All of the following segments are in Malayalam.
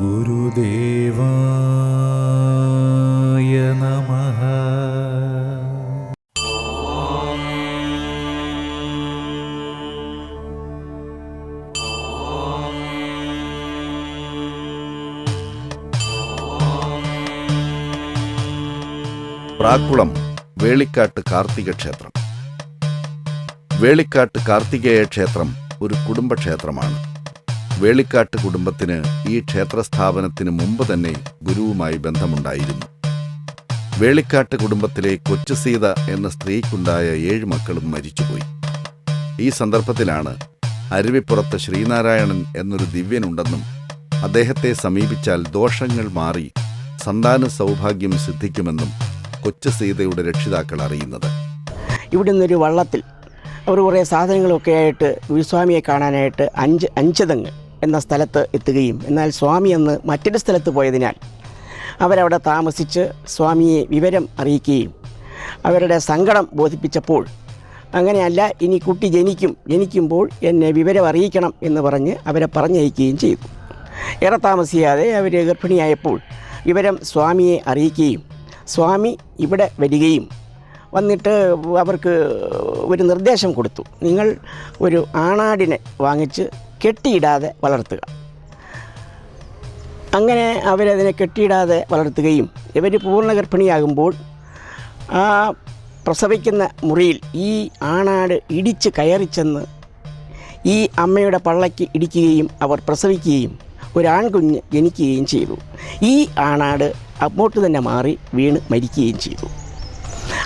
ഗുരുദേവായ നമഃ. പ്രാക്കുളം വേളിക്കാട്ട് കാർത്തിക ക്ഷേത്രം. വേളിക്കാട്ട് കാർത്തികേയ ക്ഷേത്രം ഒരു കുടുംബക്ഷേത്രമാണ്. വേളിക്കാട്ട് കുടുംബത്തിന് ഈ ക്ഷേത്രസ്ഥാപനത്തിന് മുമ്പ് തന്നെ ഗുരുവുമായി ബന്ധമുണ്ടായിരുന്നു. വേളിക്കാട്ട് കുടുംബത്തിലെ കൊച്ചു സീത എന്ന സ്ത്രീക്കുണ്ടായ ഏഴ് മക്കളും മരിച്ചുപോയി. ഈ സന്ദർഭത്തിലാണ് അരുവിപ്പുറത്ത് ശ്രീനാരായണൻ എന്നൊരു ദിവ്യനുണ്ടെന്നും അദ്ദേഹത്തെ സമീപിച്ചാൽ ദോഷങ്ങൾ മാറി സന്താന സൗഭാഗ്യം സിദ്ധിക്കുമെന്നും കൊച്ചു സീതയുടെ രക്ഷിതാക്കൾ അറിയുന്നത്. ഇവിടെ നിന്നൊരു വള്ളത്തിൽ അവർ കുറേ സാധനങ്ങളൊക്കെ ആയിട്ട് ഗുരുസ്വാമിയെ കാണാനായിട്ട് അഞ്ച് അഞ്ചതങ്ങ് എന്ന സ്ഥലത്ത് എത്തുകയും എന്നാൽ സ്വാമി അന്ന് മറ്റൊരു സ്ഥലത്ത് പോയതിനാൽ അവരവിടെ താമസിച്ച് സ്വാമിയെ വിവരം അറിയിക്കുകയും അവരുടെ സങ്കടം ബോധിപ്പിച്ചപ്പോൾ അങ്ങനെയല്ല ഇനി കുട്ടി ജനിക്കും ജനിക്കുമ്പോൾ എന്നെ വിവരം അറിയിക്കണം എന്ന് പറഞ്ഞ് അവരെ പറഞ്ഞയക്കുകയും ചെയ്തു. ഏറെ താമസിയാതെ അവർ ഗർഭിണിയായപ്പോൾ വിവരം സ്വാമിയെ അറിയിക്കുകയും സ്വാമി ഇവിടെ വരികയും വന്നിട്ട് അവർക്ക് ഒരു നിർദ്ദേശം കൊടുത്തു. നിങ്ങൾ ഒരു ആണാടിനെ വാങ്ങിച്ച് കെട്ടിയിടാതെ വളർത്തുക. അങ്ങനെ അവരതിനെ കെട്ടിയിടാതെ വളർത്തുകയും ഇവർ പൂർണ ഗർഭിണിയാകുമ്പോൾ ആ പ്രസവിക്കുന്ന മുറിയിൽ ഈ ആണാട് ഇടിച്ച് കയറിച്ചെന്ന് ഈ അമ്മയുടെ പള്ളയ്ക്ക് ഇടിക്കുകയും അവർ പ്രസവിക്കുകയും ഒരാൺകുഞ്ഞ് ജനിക്കുകയും ചെയ്തു. ഈ ആണാട് അങ്ങോട്ട് തന്നെ മാറി വീണ് മരിക്കുകയും ചെയ്തു.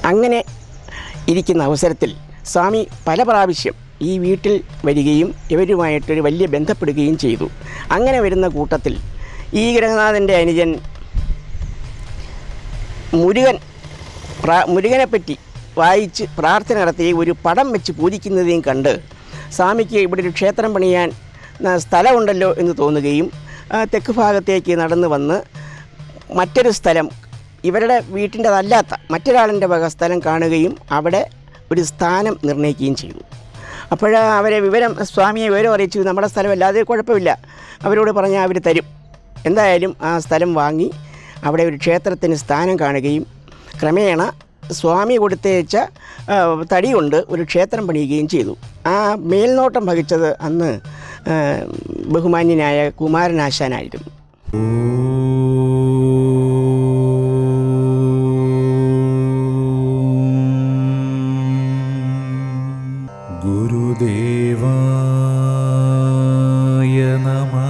അങ്ങനെ ഇരിക്കുന്ന അവസരത്തിൽ സ്വാമി പല പ്രാവശ്യം ഈ വീട്ടിൽ വരികയും ഇവരുമായിട്ടൊരു വലിയ ബന്ധപ്പെടുകയും ചെയ്തു. അങ്ങനെ വരുന്ന കൂട്ടത്തിൽ ഈ ഗ്രഹനാഥന്റെ അനുജൻ മുരുകൻ മുരുകനെപ്പറ്റി വായിച്ച് പ്രാർത്ഥന നടത്തി ഒരു പടം വെച്ച് പൂജിക്കുന്നതെയും കണ്ട് സ്വാമിക്ക് ഇവിടെ ഒരു ക്ഷേത്രം പണിയാൻ സ്ഥലമുണ്ടല്ലോ എന്ന് തോന്നുകയും തെക്ക് ഭാഗത്തേക്ക് നടന്നു വന്ന് മറ്റൊരു സ്ഥലം ഇവരുടെ വീട്ടിന്റെതല്ലാത്ത മറ്റൊരാളിന്റെ വക സ്ഥലം കാണുകയും അവിടെ ഒരു സ്ഥാനം നിർണയിക്കുകയും ചെയ്തു. അപ്പോൾ അവരെ വിവരം സ്വാമിയെ വിവരം അറിയിച്ചു. നമ്മുടെ സ്ഥലമല്ല അത് കുഴപ്പമില്ല. അവരോട് പറഞ്ഞാൽ അവർ തരും. എന്തായാലും ആ സ്ഥലം വാങ്ങി അവിടെ ഒരു ക്ഷേത്രത്തിന് സ്ഥാനം കാണുകയും ക്രമേണ സ്വാമി കൊടുത്തേച്ച തടി കൊണ്ട് ഒരു ക്ഷേത്രം പണിയുകയും ചെയ്തു. ആ മേൽനോട്ടം വഹിച്ചത് അന്ന് ബഹുമാന്യനായ കുമാരനാശാനായിരുന്നു. वासुदेवाय नमः